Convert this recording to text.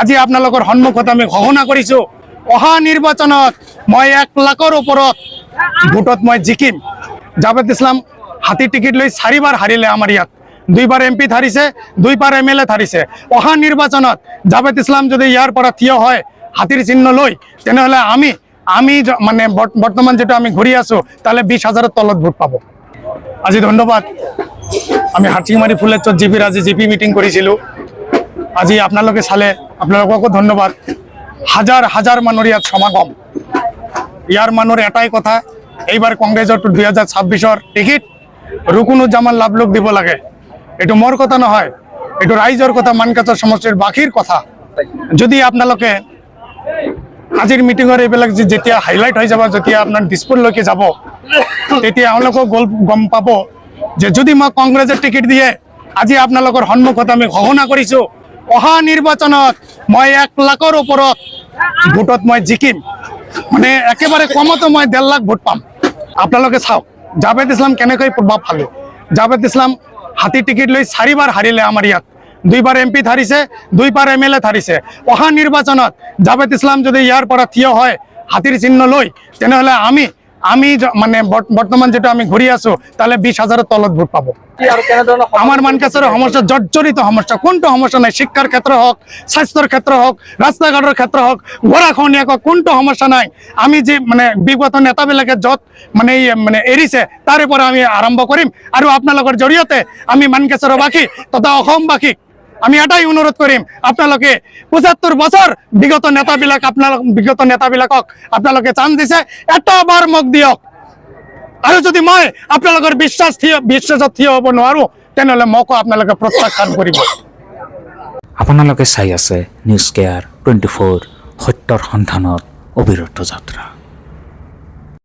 আজি আপোনালোকৰ সন্মুখত আমি ঘোষণা কৰিছো অহা নিৰ্বাচনত মই এক লাখৰ ওপৰত ভোটত মই জিকিম। জাভেদ ইছলাম হাতী টিকিট লৈ চাৰিবাৰ হাৰিলে আমাৰ ইয়াত। দুইবাৰ এম পিত হাৰিছে, দুইবাৰ এম এল এত হাৰিছে। অহা নিৰ্বাচনত জাভেদ ইছলাম যদি ইয়াৰ পৰা থিয় হয়, হাতীৰ চিহ্ন লৈ, তেনেহ'লে আমি আমি মানে বৰ্ত- বৰ্তমান যেটো আমি ঘূৰি আছো তাহলে বিশ হাজাৰৰ তলত ভোট পাব। আজি ধন্যবাদ। আমি হাতীমাৰি ফুলেশ্বৰ জি পিৰ আজি জি পি মিটিং কৰিছিলোঁ। আজি আপোনালোকে চালে আপোনালোককো ধন্যবাদ। হাজাৰ হাজাৰ মানুহৰ ইয়াত সমাগম। ইয়াৰ মানুহৰ এটাই কথা। এইবাৰ কংগ্ৰেছৰ দুই হাজাৰ ছাব্বিছৰ টিকিট ৰুকুনুজ্জামান লাভলোক দিব লাগে। এইটো মোৰ কথা নহয় এইটো ৰাইজৰ কথা মানকাছৰ সমষ্টিৰ বাকীৰ কথা। যদি আপোনালোকে আজিৰ মিটিঙৰ এইবিলাক যেতিয়া হাইলাইট হৈ যাব, যেতিয়া আপোনাৰ দিছপুৰলৈকে যাব, তেতিয়া আপোনালোকেও গল গম পাব যে যদি মই কংগ্ৰেছে টিকিট দিয়ে, আজি আপোনালোকৰ সন্মুখত আমি ঘোষণা কৰিছো অহা নিৰ্বাচনত মই এক লাখৰ ওপৰত ভোটত মই জিকিম। মানে একেবাৰে কমতো মই ডেৰ লাখ ভোট পাম। আপোনালোকে চাওক, জাভেদ ইছলাম কেনেকৈ প্ৰভাৱ পালে জাভেদ ইছলাম হাতী টিকিট লৈ চাৰিবাৰ হাৰিলে আমাৰ ইয়াত। দুইবাৰ এম পিত হাৰিছে, দুইবাৰ এম এল এত হাৰিছে। অহা নিৰ্বাচনত জাভেদ ইছলাম যদি ইয়াৰ পৰা থিয় হয়, হাতীৰ চিহ্ন লৈ, তেনেহ'লে আমি আমি মানে বৰ্তমান যেটো আমি ঘূৰি আছো তাহলে বিশ হাজাৰৰ তলত ভোট পাব। আৰু কেনেধৰণৰ সমস্যা? জৰ্জৰিত সমস্যা কোনটো সমস্যা নাই? শিক্ষাৰ ক্ষেত্ৰ হওক স্বাস্থ্যৰ ক্ষেত্ৰ হওক ৰাস্তা ঘাটৰ ক্ষেত্ৰ হওক গৰাখহনীয়া হওক কোনটো সমস্যা নাই? আমি যে মানে বিগত নেতাবিলাকে য'ত মানে মানে এৰিছে তাৰে পৰা আমি আৰম্ভ কৰিম। আৰু আপোনালোকৰ জৰিয়তে আমি মানকাছাৰবাসী তথা অসমবাসীক আমি এটাই অনুৰোধ কৰিম আপোনালোকে পঁচাত্তৰ বছৰ বিগত নেতাবিলাক আপোনালোক বিগত নেতাবিলাকক আপোনালোকে চান্স দিছে এটা বাৰ মোক দিয়ক। আৰু যদি মই আপোনালোকৰ বিশ্বাস থিয় বিশ্বাসত থিয় হ'ব নোৱাৰো, তেনেহ'লে মোকো আপোনালোকে প্ৰত্যাখ্যান কৰিব। আপোনালোকে চাই আছে নিউজ কেয়াৰ টুৱেণ্টি ফ'ৰ সত্যৰ সন্ধানত অবিৰত যাত্ৰা।